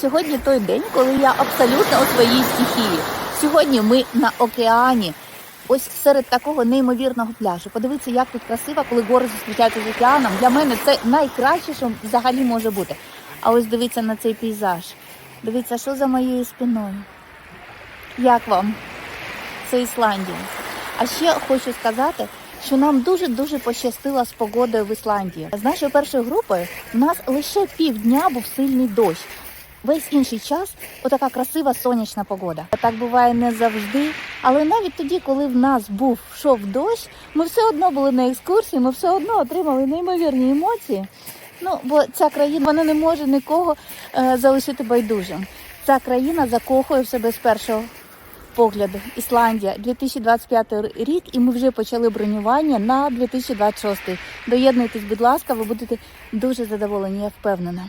Сьогодні той день, коли я абсолютно у своїй стихії. Сьогодні ми на океані. Ось серед такого неймовірного пляжу. Подивіться, як тут красиво, коли гори зустрічаються з океаном. Для мене це найкраще, що взагалі може бути. А ось дивіться на цей пейзаж. Дивіться, що за моєю спиною. Як вам? Це Ісландія. А ще хочу сказати, що нам дуже-дуже пощастило з погодою в Ісландії. З нашою першою групою у нас лише півдня був сильний дощ. Весь інший час отака красива сонячна погода. Так буває не завжди, але навіть тоді, коли в нас був шов дощ, ми все одно були на екскурсії, ми все одно отримали неймовірні емоції. Ну, бо ця країна вона не може нікого е, залишити байдужим. Ця країна закохує в себе з першого погляду. Ісландія, 2025 рік, і ми вже почали бронювання на 2026. Доєднуйтесь, будь ласка, ви будете дуже задоволені, я впевнена.